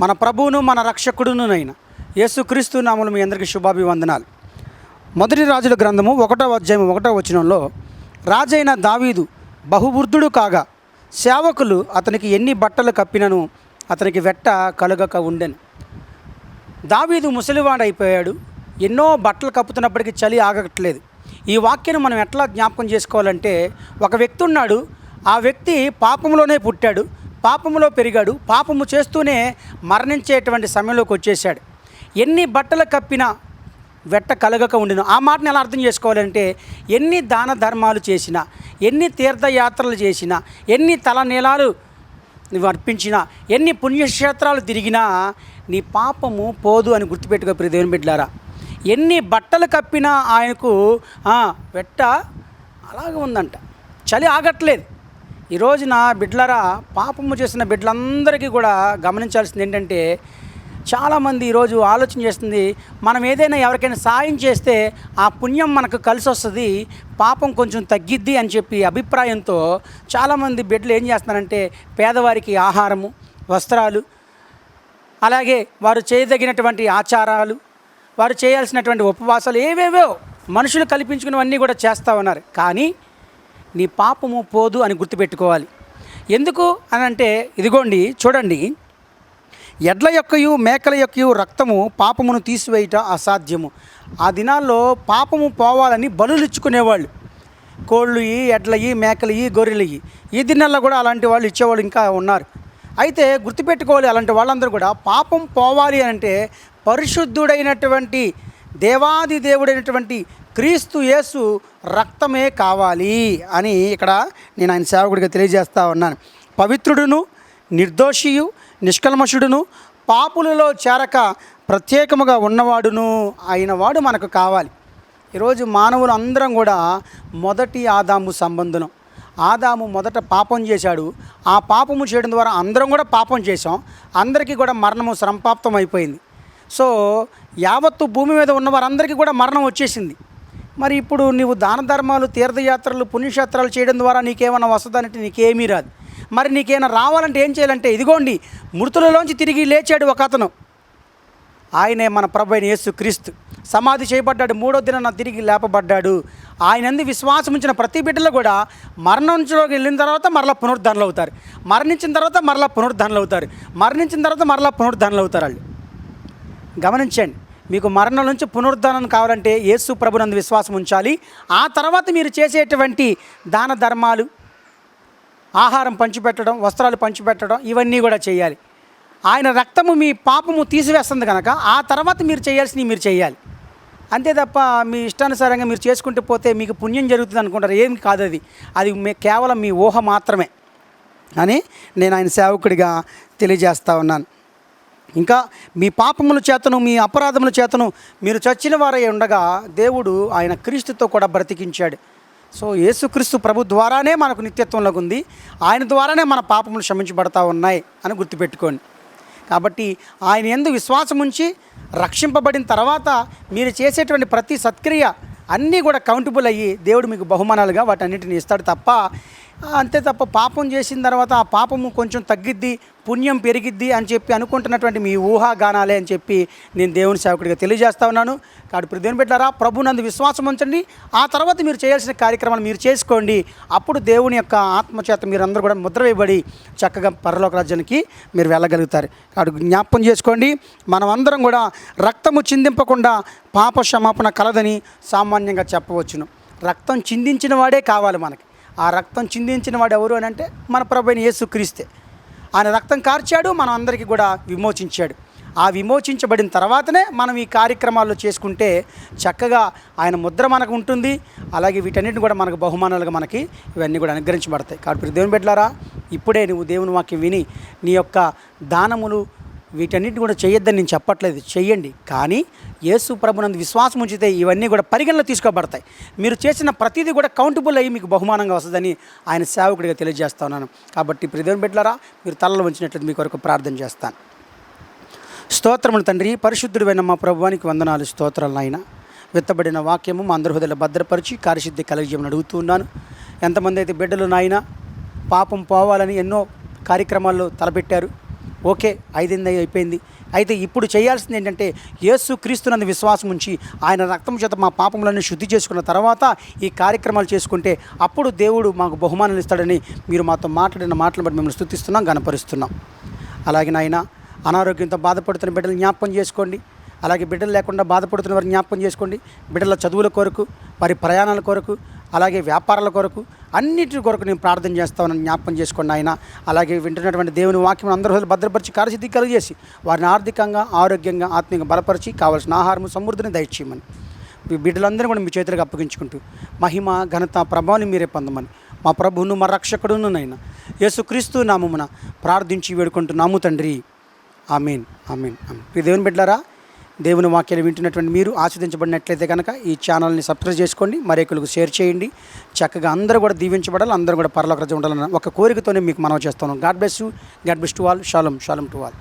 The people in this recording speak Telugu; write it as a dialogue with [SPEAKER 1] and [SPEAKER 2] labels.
[SPEAKER 1] మన ప్రభువును మన రక్షకుడునునైన యేసుక్రీస్తు నామలు మీ అందరికీ శుభాభివందనాలు. మొదటి రాజుల గ్రంథము ఒకటో అధ్యాయం ఒకటో వచనంలో రాజైన దావీదు బహువృద్ధుడు కాగా సేవకులు అతనికి ఎన్ని బట్టలు కప్పినను అతనికి వెట్ట కలుగక ఉండెను. దావీదు ముసలివాడైపోయాడు ఎన్నో బట్టలు కప్పుతున్నప్పటికీ చలి ఆగట్లేదు. ఈ వాక్యాన్ని మనం ఎట్లా జ్ఞాపకం చేసుకోవాలంటే ఒక వ్యక్తి ఉన్నాడు ఆ వ్యక్తి పాపంలోనే పుట్టాడు పాపములో పెరిగాడు. పాపము చేస్తూనే మరణించేటువంటి సమయంలోకి వచ్చేసాడు ఎన్ని బట్టలు కప్పినా వెట్ట కలగక ఉండిన. ఆ మాటను ఎలా అర్థం చేసుకోవాలంటే ఎన్ని దాన ధర్మాలు చేసినా ఎన్ని తీర్థయాత్రలు చేసినా ఎన్ని తలనీలాలు నువ్వు అర్పించినా ఎన్ని పుణ్యక్షేత్రాలు తిరిగినా నీ పాపము పోదు అని గుర్తుపెట్టుకో ప్రియ దేవుని బిడ్డారా ఎన్ని బట్టలు కప్పినా ఆయనకు వెట్ట అలాగే ఉందంట. చలి ఆగట్లేదు. ఈ రోజున బిడ్డలరా పాపము చేసిన బిడ్డలందరికీ కూడా గమనించాల్సింది ఏంటంటే చాలామంది ఈరోజు ఆలోచన చేస్తుంది మనం ఏదైనా ఎవరికైనా సాయం చేస్తే ఆ పుణ్యం మనకు కలిసి వస్తుంది పాపం కొంచెం తగ్గిద్ది అని చెప్పి అభిప్రాయంతో చాలామంది బిడ్డలు ఏం చేస్తున్నారంటే పేదవారికి ఆహారము వస్త్రాలు అలాగే వారు చేయదగినటువంటి ఆచారాలు వారు చేయాల్సినటువంటి ఉపవాసాలు ఏవేవో మనుషులు కల్పించుకున్నవన్నీ కూడా చేస్తూ ఉన్నారు. కానీ నీ పాపము పోదు అని గుర్తుపెట్టుకోవాలి. ఎందుకు అని అంటే ఇదిగోండి చూడండి. ఎడ్ల యొక్కయు మేకల యొక్కయు రక్తము పాపమును తీసివేయట అసాధ్యము. ఆ దినాల్లో పాపము పోవాలని బలులు ఇచ్చుకునేవాళ్ళు ఎడ్లయి మేకలయి గొర్రెలయి ఈ దినాల్లో కూడా అలాంటి వాళ్ళు ఇచ్చేవాళ్ళు ఇంకా ఉన్నారు. అయితే గుర్తుపెట్టుకోవాలి అలాంటి వాళ్ళందరూ కూడా పాపం పోవాలి అని అంటే పరిశుద్ధుడైనటువంటి దేవాది దేవుడైనటువంటి క్రీస్తు యేసు రక్తమే కావాలి అని ఇక్కడ నేను ఆయన సేవకుడిగా తెలియజేస్తా ఉన్నాను. పవిత్రుడును నిర్దోషియు నిష్కల్మషుడును పాపులలో చేరక ప్రత్యేకముగా ఉన్నవాడును అయిన వాడు మనకు కావాలి. ఈరోజు మానవులు అందరం కూడా మొదటి ఆదాము సంబంధం ఆదాము మొదట పాపం చేశాడు. ఆ పాపము చేయడం ద్వారా అందరం కూడా పాపం చేశాం. అందరికీ కూడా మరణము సంప్రాప్తం అయిపోయింది సో యావత్తు భూమి మీద ఉన్న వారందరికీ కూడా మరణం వచ్చేసింది. మరి ఇప్పుడు నీవు దాన ధర్మాలు తీర్థయాత్రలు పుణ్యక్షేత్రాలు చేయడం ద్వారా నీకేమైనా వస్తుందంటే నీకేమీ రాదు. మరి నీకేమైనా రావాలంటే ఏం చేయాలంటే ఇదిగోండి మృతులలోంచి తిరిగి లేచాడు ఒక అతను. ఆయనే మన ప్రభు అయిన యేసు క్రీస్తు. సమాధి చేయబడ్డాడు మూడో దిన తిరిగి లేపబడ్డాడు. ఆయన అంది విశ్వాసం ఉంచిన ప్రతి బిడ్డలు కూడా మరణంలోకి వెళ్ళిన తర్వాత మరలా పునరుద్ధరణలు అవుతారు. మరణించిన తర్వాత మరలా పునరుద్ధరణలు అవుతారు. మరణించిన తర్వాత మరలా పునరుద్ధరణలు అవుతారు వాళ్ళు. గమనించండి. మీకు మరణం నుంచి పునరుద్ధరణ కావాలంటే యేసు ప్రభునందు విశ్వాసం ఉంచాలి. ఆ తర్వాత మీరు చేసేటువంటి దాన ధర్మాలు ఆహారం పంచిపెట్టడం వస్త్రాలు పంచిపెట్టడం ఇవన్నీ కూడా చేయాలి. ఆయన రక్తము మీ పాపము తీసివేస్తుంది కనుక ఆ తర్వాత మీరు చేయాల్సినవి మీరు చేయాలి. అంతే తప్ప మీ ఇష్టానుసారంగా మీరు చేసుకుంటూ పోతే మీకు పుణ్యం జరుగుతుంది అనుకుంటారు. ఏం కాదు అది. అది మీ కేవలం మీ ఊహ మాత్రమే. అని నేను ఆయన సేవకుడిగా తెలియజేస్తా ఉన్నాను. ఇంకా మీ పాపముల చేతను మీ అపరాధముల చేతను మీరు చచ్చిన వారై ఉండగా దేవుడు ఆయన క్రీస్తుతో కూడా బ్రతికించాడు. సో యేసుక్రీస్తు ప్రభు ద్వారానే మనకు నిత్యత్వంలోకి ఉంది ఆయన ద్వారానే మన పాపములు క్షమించబడతా ఉన్నాయి అని గుర్తుపెట్టుకోండి. కాబట్టి ఆయన ఎందు విశ్వాసం ఉంచి రక్షింపబడిన తర్వాత మీరు చేసేటువంటి ప్రతి సత్క్రియ అన్నీ కూడా కౌంటబుల్ అయ్యి దేవుడు మీకు బహుమానాలుగా వాటన్నిటిని ఇస్తాడు తప్ప అంతే తప్ప పాపం చేసిన తర్వాత ఆ పాపము కొంచెం తగ్గిద్ది పుణ్యం పెరిగిద్ది అని చెప్పి అనుకుంటున్నటువంటి మీ ఊహాగానాలే అని చెప్పి నేను దేవుని సేవకుడిగా తెలియజేస్తా ఉన్నాను. కాబట్టి ప్రతి దేవుని పెట్టారా ప్రభు నందు విశ్వాసం ఉంచండి. ఆ తర్వాత మీరు చేయాల్సిన కార్యక్రమాలు మీరు చేసుకోండి. అప్పుడు దేవుని యొక్క ఆత్మచేత మీరు అందరూ కూడా ముద్ర వేయబడి చక్కగా పరలోక రాజ్యానికి మీరు వెళ్ళగలుగుతారు. కాబట్టి జ్ఞాపకం చేసుకోండి. మనం అందరం కూడా రక్తము చిందింపకుండా పాప క్షమాపణ కలదని సామాన్యంగా చెప్పవచ్చును. రక్తం చిందించిన వాడే కావాలి మనకి. ఆ రక్తం చిందించిన వాడు ఎవరు అని అంటే మన ప్రభుని యేసుక్రీస్తే ఆయన రక్తం కార్చాడు మనం అందరికీ కూడా విమోచించాడు. ఆ విమోచించబడిన తర్వాతనే మనం ఈ కార్యక్రమాల్లో చేసుకుంటే చక్కగా ఆయన ముద్ర మనకు ఉంటుంది. అలాగే వీటన్నిటిని కూడా మనకు బహుమానాలుగా మనకి ఇవన్నీ కూడా అనుగ్రహించబడతాయి. కాబట్టి దేవుని బిడ్డలారా ఇప్పుడే నువ్వు దేవుని వాక్యం విని నీ యొక్క దానములు వీటన్నిటిని కూడా చేయొద్దని నేను చెప్పట్లేదు. చెయ్యండి. కానీ యేసు ప్రభునందు విశ్వాసం ఉంచితే ఇవన్నీ కూడా పరిగణలో తీసుకోబడతాయి. మీరు చేసిన ప్రతిదీ కూడా కౌంటబుల్ అయ్యి మీకు బహుమానంగా వస్తుందని ఆయన సేవకుడిగా తెలియజేస్తా ఉన్నాను. కాబట్టి ఇప్పుడు దేవుని బిడ్డలారా మీరు తలలో ఉంచినట్లు మీ కొరకు ప్రార్థన చేస్తాను. స్తోత్రములు తండ్రి పరిశుద్ధుడైన మా ప్రభువానికి వందనాలు స్తోత్రాలు నాయన. విత్తబడిన వాక్యము మా అందరి హృదయలో భద్రపరిచి కార్యసిద్ధి కలిగజేయమని అడుగుతూ ఉన్నాను. ఎంతమంది అయితే బిడ్డలు నాయన పాపం పోవాలని ఎన్నో కార్యక్రమాల్లో తలపెట్టారు. ఓకే ఐదింది అయిపోయింది. అయితే ఇప్పుడు చేయాల్సింది ఏంటంటే యేసు క్రీస్తునందు విశ్వాసం ఉంచి ఆయన రక్తం చేత మా పాపములను శుద్ధి చేసుకున్న తర్వాత ఈ కార్యక్రమాలు చేసుకుంటే అప్పుడు దేవుడు మాకు బహుమానాలు ఇస్తాడని మీరు మాతో మాట్లాడిన మాటలు బట్టి మిమ్మల్ని స్థుతిస్తున్నాం గనపరుస్తున్నాం అలాగే నాయన అనారోగ్యంతో బాధపడుతున్న బిడ్డలు జ్ఞాపకం చేసుకోండి. అలాగే బిడ్డలు లేకుండా బాధపడుతున్న వారిని జ్ఞాపకం చేసుకోండి. బిడ్డల చదువుల కొరకు వారి ప్రయాణాల కొరకు అలాగే వ్యాపారాల కొరకు అన్నిటి కొరకు నేను ప్రార్థన చేస్తామని జ్ఞాపకం చేసుకోండి ఆయన. అలాగే వింటున్నటువంటి దేవుని వాక్యం అందరూ హృదయాలు భద్రపరిచి కార్యసిద్ధి కలిగజేసి వారిని ఆర్థికంగా ఆరోగ్యంగా ఆత్మీయంగా బలపరిచి కావాల్సిన ఆహారము సమృద్ధిని దయచేయమని. మీ బిడ్డలందరూ కూడా మీ చేతులకు అప్పగించుకుంటూ మహిమ ఘనత ప్రభావాన్ని మీరే పొందమని. మా ప్రభువును మా రక్షకుడును నైనా యేసుక్రీస్తు నామమున ప్రార్థించి వేడుకుంటున్నాము తండ్రి. Amen amen amen. దేవుని బిడ్డలారా దేవుని వాక్యాలు వింటున్నటువంటి మీరు ఆస్వాదించబడినట్లయితే కనుక ఈ ఛానల్ని సబ్స్క్రైబ్ చేసుకోండి మరేకులకు షేర్ చేయండి. చక్కగా అందరూ కూడా దీవించబడాలి అందరూ కూడా పరలోక రాజ్యం ఉండాలన్న ఒక కోరికతోనే మీకు మనవి చేస్తాను God bless you. God bless to all. Shalom. Shalom to all.